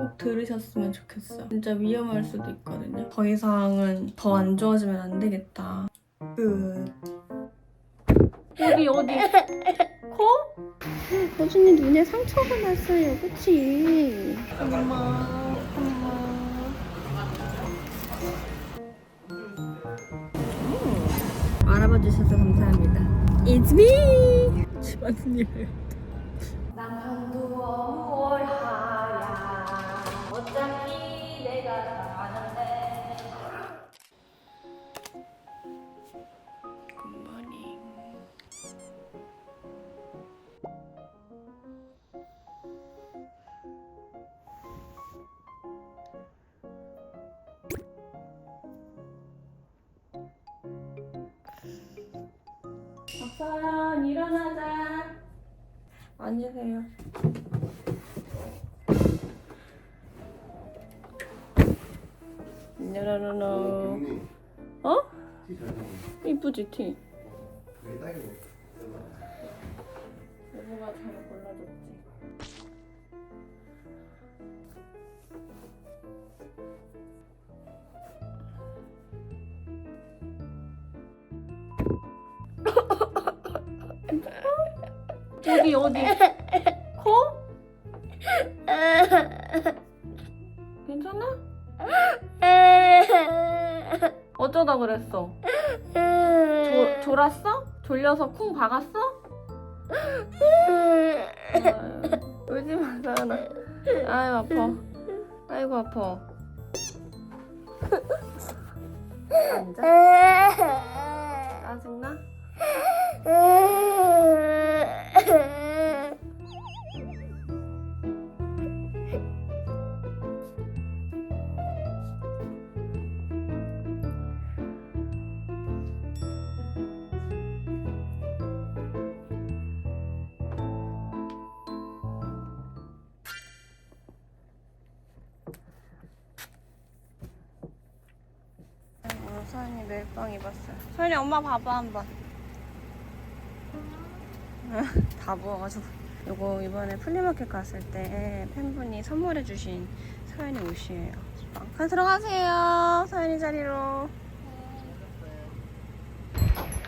꼭 들으셨으면 좋겠어요. 진짜 위험할 수도 있거든요. 더 이상은 더 안 좋아지면 안 되겠다. 끝. 어디 어디? 코? 호준이 눈에 상처가 났어요, 그치? 엄마, 엄마. 음. 알아봐 주셔서 감사합니다. It's me. 집안일. 서연 일어나자. 앉으세요. 일어나라. 어? 이쁘지 티. 여보가 잘 골라줬지. 어디 어디? 코? 괜찮아? 어쩌다 그랬어? 조, 졸았어? 졸려서 쿵 박았어? 아유, 울지 마, 서연아. 아유, 아파. 아이고, 아파. 앉아. 짜증나? 서연이 멜빵 입었어요. 서연이 엄마 봐봐 한번. 다 부어가지고. 요거 이번에 플리마켓 갔을 때 팬분이 선물해주신 서연이 옷이에요. 가 들어가세요. 서연이 자리로.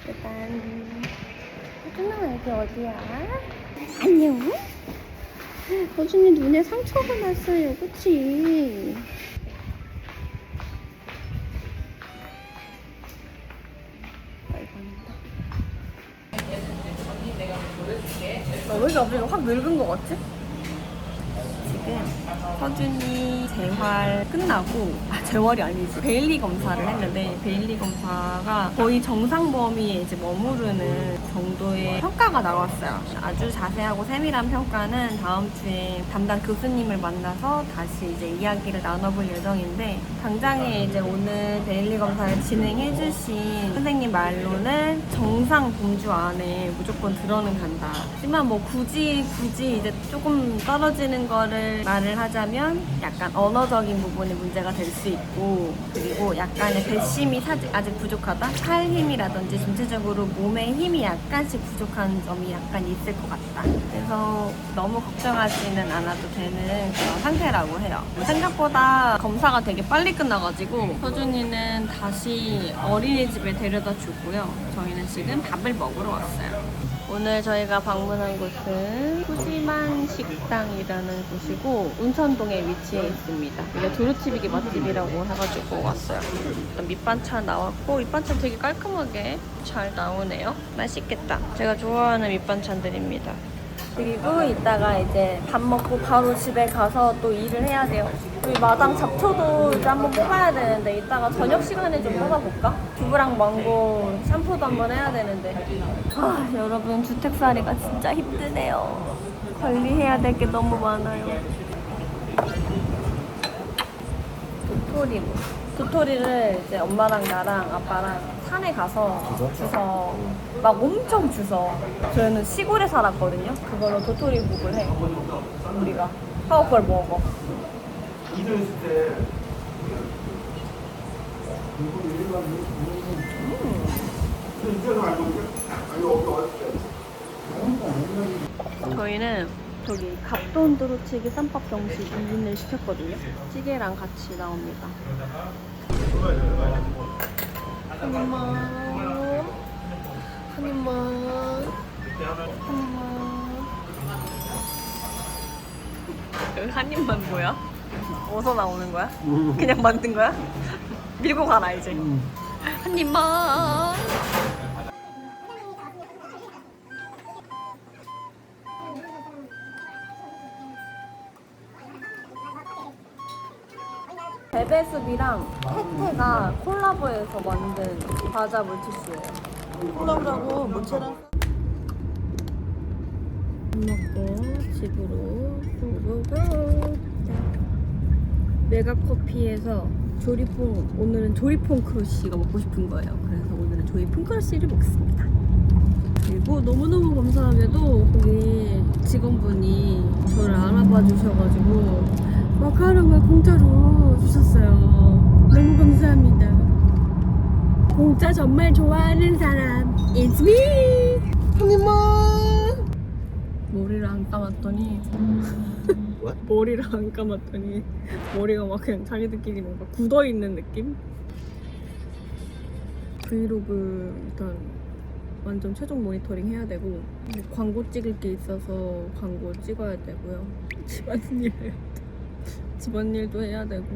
일단 호준아 여기 어디야? 안녕. 호준이 눈에 상처가 났어요, 그치? 왜 이렇게 갑자기 확 늙은 것 같지? 지금 서준이 재활 끝나고 아 재활이 아니지 베일리 검사를 했는데 베일리 검사가 거의 정상 범위에 이제 머무르는 정도의 평가가 나왔어요. 아주 자세하고 세밀한 평가는 다음 주에 담당 교수님을 만나서 다시 이제 이야기를 나눠볼 예정인데 당장에 이제 오늘 베일리 검사를 진행해주신 선생님 말로는 정상 범주 안에 무조건 들어는 간다. 하지만 뭐 굳이 굳이 이제 조금 떨어지는 거를 말을 하자면 약간 언어적인 부분이 문제가 될 수 있고 그리고 약간의 배심이 아직 부족하다. 팔 힘이라든지 전체적으로 몸의 힘이 약간씩 부족한 점이 약간 있을 것 같다. 그래서 너무 걱정하지는 않아도 되는 그런 상태라고 해요. 생각보다 검사가 되게 빨리 끝나가지고 서준이는 다시 어린이집에 데려다 주고요. 저희는 지금 밥을 먹으러 왔어요. 오늘 저희가 방문한 곳은 푸지만 식당이라는 곳이고 운천동에 위치해 있습니다. 이게 두루치비기 맛집이라고 해가지고 왔어요. 밑반찬 나왔고 밑반찬 되게 깔끔하게 잘 나오네요. 맛있겠다. 제가 좋아하는 밑반찬들입니다. 그리고 이따가 이제 밥 먹고 바로 집에 가서 또 일을 해야 돼요. 우리 마당 잡초도 이제 한번 뽑아야 되는데 이따가 저녁 시간에 좀 뽑아볼까? 두부랑 망고 샴푸도 한번 해야 되는데 아 여러분 주택살이가 진짜 힘드네요. 관리해야 될 게 너무 많아요. 도토리 도토리를 이제 엄마랑 나랑 아빠랑 산에 가서 주서 막 엄청 주서 저희는 시골에 살았거든요. 그걸로 도토리 국을 해 우리가 그걸 먹어. 저희는 저기 갑돈 두루치기 쌈밥 정식 2인을 시켰거든요. 찌개랑 같이 나옵니다. 한 입만. 한 입만. 한 입만. 여기 한 입만 뭐야? 어디서 나오는 거야? 그냥 만든 거야? 밀고 가라 이제. 한 입만. 베베숲이랑 태태가 콜라보해서 만든 과자 물티슈예요. 콜라보라고 문체랑 밥 먹고 집으로. 고고고 메가커피에서 조리퐁 오늘은 조리퐁 크러쉬가 먹고 싶은 거예요. 그래서 오늘은 조리퐁 크러쉬를 먹습니다. 그리고 너무너무 감사하게도 거기 직원분이 저를 알아봐 주셔가지고 마카롱을 공짜로 주셨어요. 너무 감사합니다. 공짜 정말 좋아하는 사람 It's me! 한 입만 머리를 안 감았더니? 머리를 안 감았더니 머리가 막 그냥 자기들끼리 뭔가 굳어 있는 느낌? 브이로그 일단 완전 최종 모니터링 해야 되고 광고 찍을 게 있어서 광고 찍어야 되고요. 집안일 집안일도 해야 되고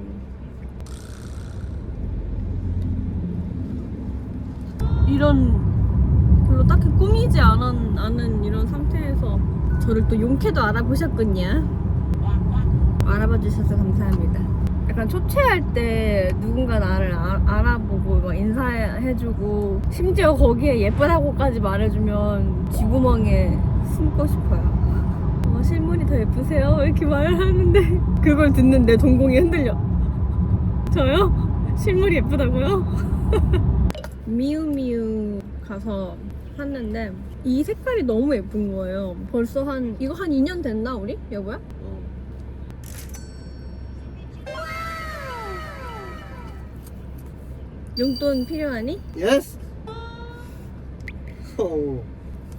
이런 별로 딱히 꾸미지 않은, 않은 이런 상태에서 저를 또 용케도 알아보셨군요. 알아봐 주셔서 감사합니다. 약간 초췌할 때 누군가 나를 아- 알아보고 막 인사해주고 심지어 거기에 예쁘다고까지 말해주면 쥐구멍에 숨고 싶어요. 더 예쁘세요? 이렇게 말을 하는데 그걸 듣는 내 동공이 흔들려. 저요? 실물이 예쁘다고요? 미우미우 가서 샀는데 이 색깔이 너무 예쁜 거예요. 벌써 한 이거 한 2년 됐나 우리 여보야? 용돈 필요하니? 예스 오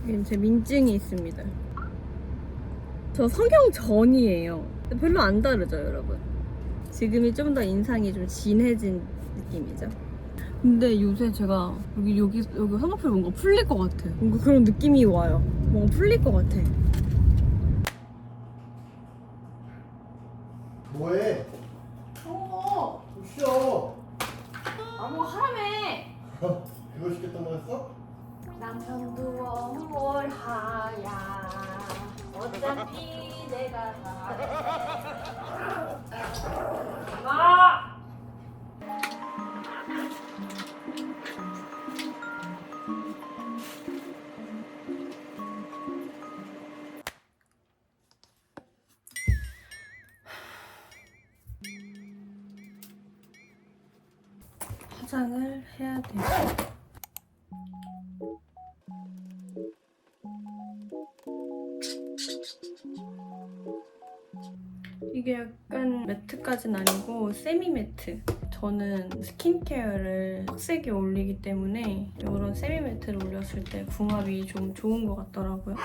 여기 제 민증이 있습니다. 저 성형 전이에요. 별로 안 다르죠, 여러분? 지금이 좀 더 인상이 좀 진해진 느낌이죠. 근데 요새 제가 여기 여기 여기 성악표 뭔가 풀릴 것 같아. 뭔가 그런 느낌이 와요. 뭔가 풀릴 것 같아. 뭐해? 어, 좀 쉬어 아뭐 하라며. 그거 시켰단 말했어? 남편도 뭘 하야. 어차피 내가 다. 아! 화 이게 약간 매트까진 아니고 세미 매트. 저는 스킨케어를 빡세게 올리기 때문에 이런 세미 매트를 올렸을 때 궁합이 좀 좋은 것 같더라고요.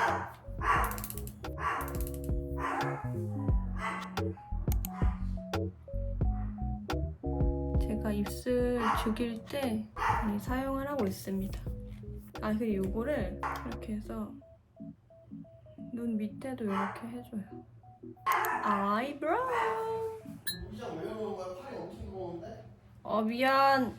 제가 입술 죽일 때 많이 사용을 하고 있습니다. 아 그리고 이거를 이렇게 해서 눈 밑에도 이렇게 해줘요. 아이브로우. 시장 왜 이러는 거야? 팔이 엄청 무거운데? 어 미안.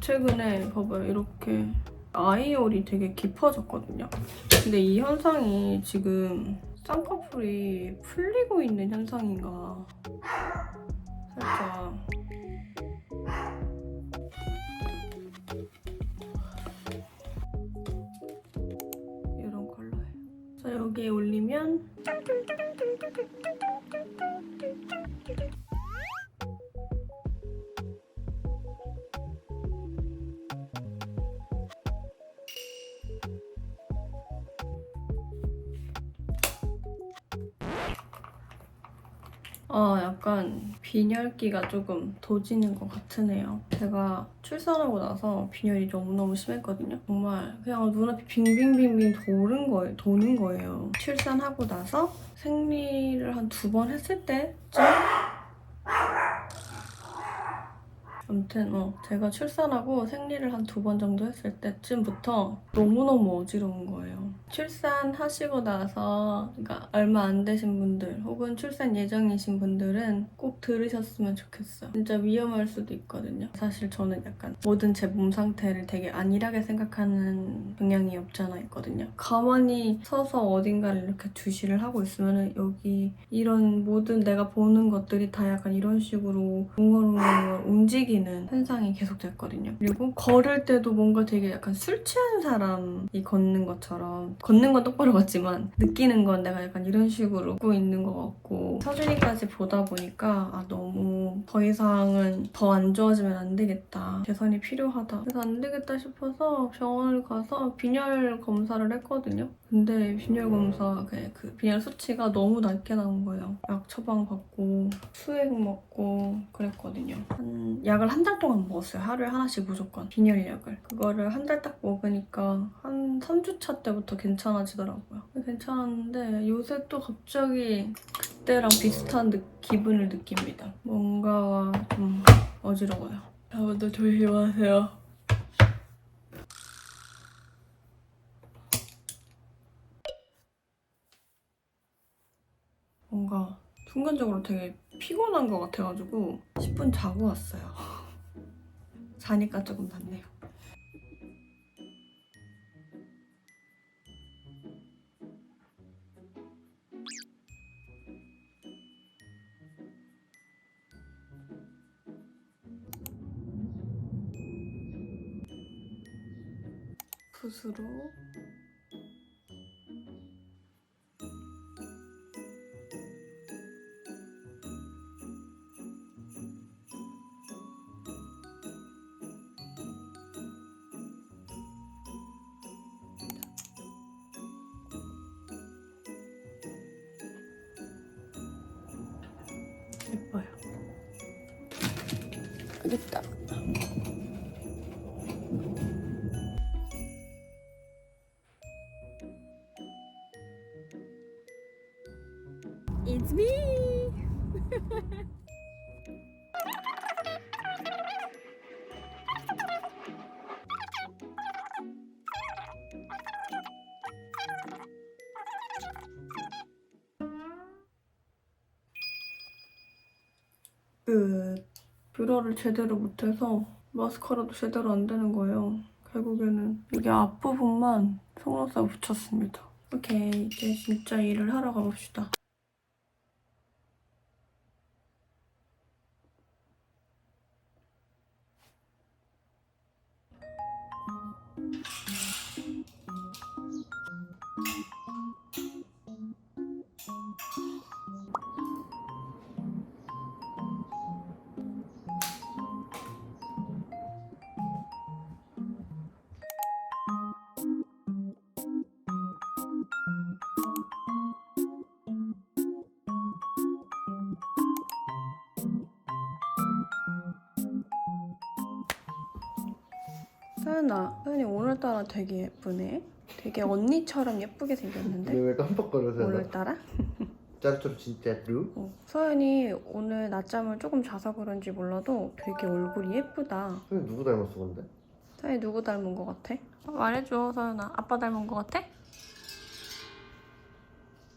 최근에 봐봐요 이렇게 아이홀이 되게 깊어졌거든요. 근데 이 현상이 지금 쌍꺼풀이 풀리고 있는 현상인가 살짝 여기에 올리면 아, 약간 빈혈기가 조금 도지는 것 같으네요. 제가 출산하고 나서 빈혈이 너무너무 심했거든요. 정말 그냥 눈앞이 빙빙빙빙 도는 거예요. 도는 거예요. 출산하고 나서 생리를 한 두 번 했을 때쯤 아무튼 어, 제가 출산하고 생리를 한 두 번 정도 했을 때쯤부터 너무너무 어지러운 거예요. 출산하시고 나서 그러니까 얼마 안 되신 분들 혹은 출산 예정이신 분들은 꼭 들으셨으면 좋겠어요. 진짜 위험할 수도 있거든요. 사실 저는 약간 모든 제 몸 상태를 되게 안일하게 생각하는 경향이 없지 않아 있거든요. 가만히 서서 어딘가를 이렇게 주시를 하고 있으면 여기 이런 모든 내가 보는 것들이 다 약간 이런 식으로 웅얼웅얼 움직이는 현상이 계속됐거든요. 그리고 걸을 때도 뭔가 되게 약간 술 취한 사람이 걷는 것처럼 걷는 건 똑바로 걷지만 느끼는 건 내가 약간 이런 식으로 걷고 있는 것 같고 서준이까지 보다 보니까 아 너무 더 이상은 더 안 좋아지면 안 되겠다. 개선이 필요하다. 그래서 안 되겠다 싶어서 병원을 가서 빈혈 검사를 했거든요. 근데 빈혈 검사 그, 그 빈혈 수치가 너무 낮게 나온 거예요. 약 처방 받고 수액 먹고 그랬거든요. 한 약을 한 달 동안 먹었어요. 하루에 하나씩 무조건. 빈혈 약을. 그거를 한 달 딱 먹으니까 한 3주차 때부터 괜찮아지더라고요. 괜찮았는데 요새 또 갑자기 그때랑 비슷한 느- 기분을 느낍니다. 뭔가 좀 어지러워요. 여러분들 조심하세요. 뭔가 순간적으로 되게 피곤한 것 같아가지고 10분 자고 왔어요. 자니까 조금 낫네요. 붓으로 여기 있다. It's me. 끝. 뷰러를 제대로 못해서 마스카라도 제대로 안 되는 거예요. 결국에는 여기 앞부분만 속눈썹 붙였습니다. 오케이, 이제 진짜 일을 하러 가봅시다. 서연아, 서연이 오늘따라 되게 예쁘네. 되게 언니처럼 예쁘게 생겼는데? 왜 깜빡거려서 오늘따라? 짠좀 진짜로? 어. 서연이 오늘 낮잠을 조금 자서 그런지 몰라도 되게 얼굴이 예쁘다. 선생님 누구 닮았어 근데? 서연이 누구 닮은 것 같아? 어, 말해줘, 서연아. 아빠 닮은 것 같아?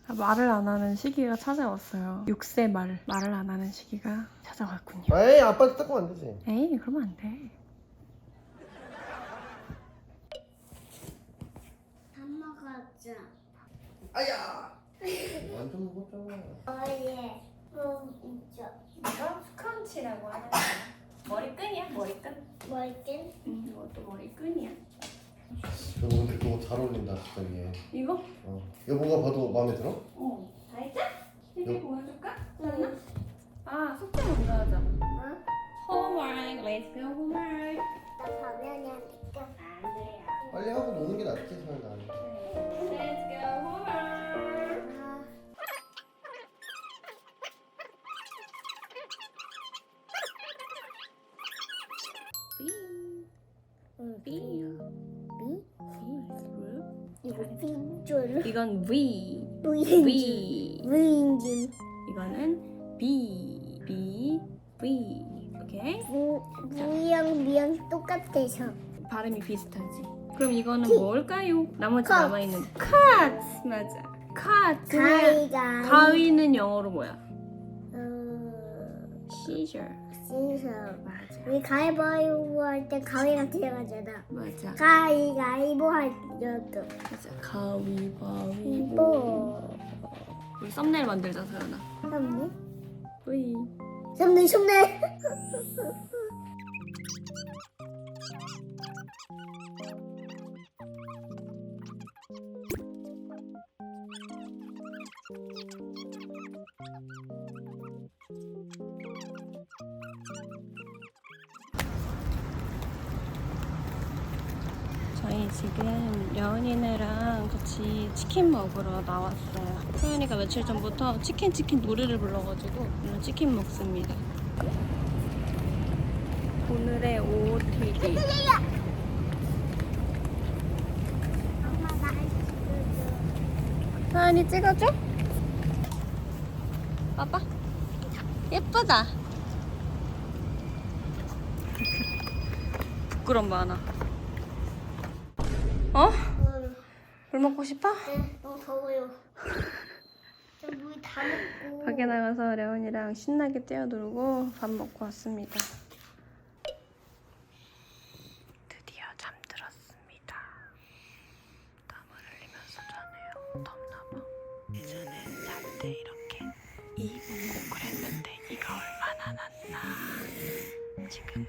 아, 말을 안 하는 시기가 찾아왔어요. 6세 말. 말을 안 하는 시기가 찾아왔군요. 에이 아빠한테 닦으면 안 되지 에이, 그러면 안 돼. 밥 먹었죠? 아야 완전 무겁잖아 어예 먹었죠? 이거 스크런치라고 하는 거. 머리끈이야, 머리끈. 먹긴? 응, 이것도 머리끈이야. 너 근데 그거 잘 어울린다 진짜 얘 이거? 어. 여보가 봐도 마음에 들어? 어. TV 요. 보여줄까? 서연아? 아, 숙제 먼저 하자. 어? Homework, let's go homework. 나 가면이 하니까 안 돼요. 빨리 하고 노는 게 낫지 설마 Let's go homework. 줄. 이건 V. 무인지. V. 무인지. 이거는 B. B. V. 오케이? 무 무랑 미랑 똑같아서. 발음이 비슷하지. 그럼 이거는 키. 뭘까요? 나머지 컷. 남아있는 cut. 맞아. cut. 가위가. 가위는 영어로 뭐야? 어. seizure. 신서. 맞아. 우리 가위바위보 할 때 가위가 들어가잖아. 맞아. 가위가위보 할 때도. 맞아. 가위바위보. 우리 썸네일 만들자, 서연아. 삼네. V. 삼네 삼네. 치킨 먹으러 나왔어요. 소연이가 며칠 전부터 치킨 치킨 노래를 불러가지고 오늘 치킨 먹습니다. 오늘의 OOTD. 소연이 찍어줘? 봐봐. 예쁘다. 부끄럼 많아. 어? 응. 물 먹고 싶어? 네, 너무 더워요. 물다 먹고. 밖에 나가서 레온이랑 신나게 뛰어놀고 밥 먹고 왔습니다. 드디어 잠들었습니다. 땀을 흘리면서 자네요. 덥나봐. 예전에 잘 때 이렇게 이 운곡을 했는데 이가 얼마나 났나. 지금은